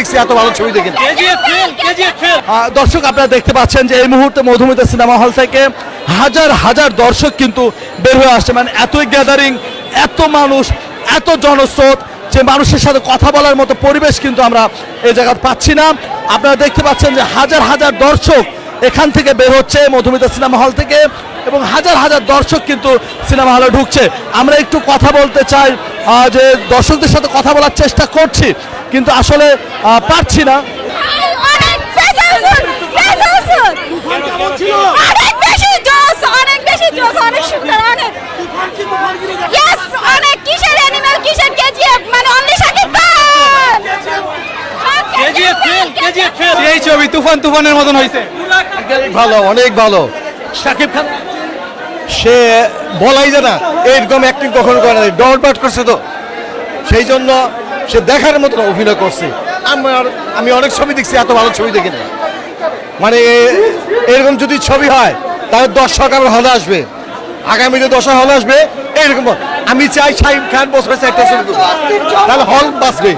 দেখছি এত ভালো ছবি দেখি দর্শক আপনারা দেখতে পাচ্ছেন যে এই মুহূর্তে মধুমিতা সিনেমা হল থেকে হাজার হাজার দর্শক কিন্তু বের হয়ে আসছে। মানে এতই গ্যাদারিং এত মানুষ এত জনস্রোত যে মানুষের সাথে কথা বলার মতো পরিবেশ কিন্তু আমরা এই জায়গা পাচ্ছি না। আপনারা দেখতে পাচ্ছেন যে হাজার হাজার দর্শক এখান থেকে বের হচ্ছে মধুমিতা সিনেমা হল থেকে এবং হাজার হাজার দর্শক কিন্তু সিনেমা হলে ঢুকছে। আমরা একটু কথা বলতে চাই যে দর্শকদের সাথে কথা বলার চেষ্টা করছি কিন্তু আসলে পারছি না। অনেক ফেসালসুন ফেসালসুন অনেক বেশি জোস অনেক বেশি জোস অনেক সুন্দর অনেক ইয়েস অনেক কিসের অ্যানিমেল কিসের কেজিএফ মানে only Shakib Khan KGF fail KGF fail এই ছবি তুফান তুফানের মতন হয়েছে ভালো অনেক ভালো। শাকিব খান সে বলাই যায় না এইরকম অ্যাক্টিং কখনো করে না। ডট বাট করছে তো। সেই জন্য সে দেখার মতো অভিনয় করছে। আমার আমি অনেক ছবি দেখছি, এত ভালো ছবি দেখি না। মানে এরকম যদি ছবি হয়, তাহলে দর্শক আমার হলে আসবে। আগামী আগামীতে দর্শক হলে আসবে এইরকম আমি চাই শাহিদ খান বসে একটা ছবি। তাহলে হল বাঁচবে।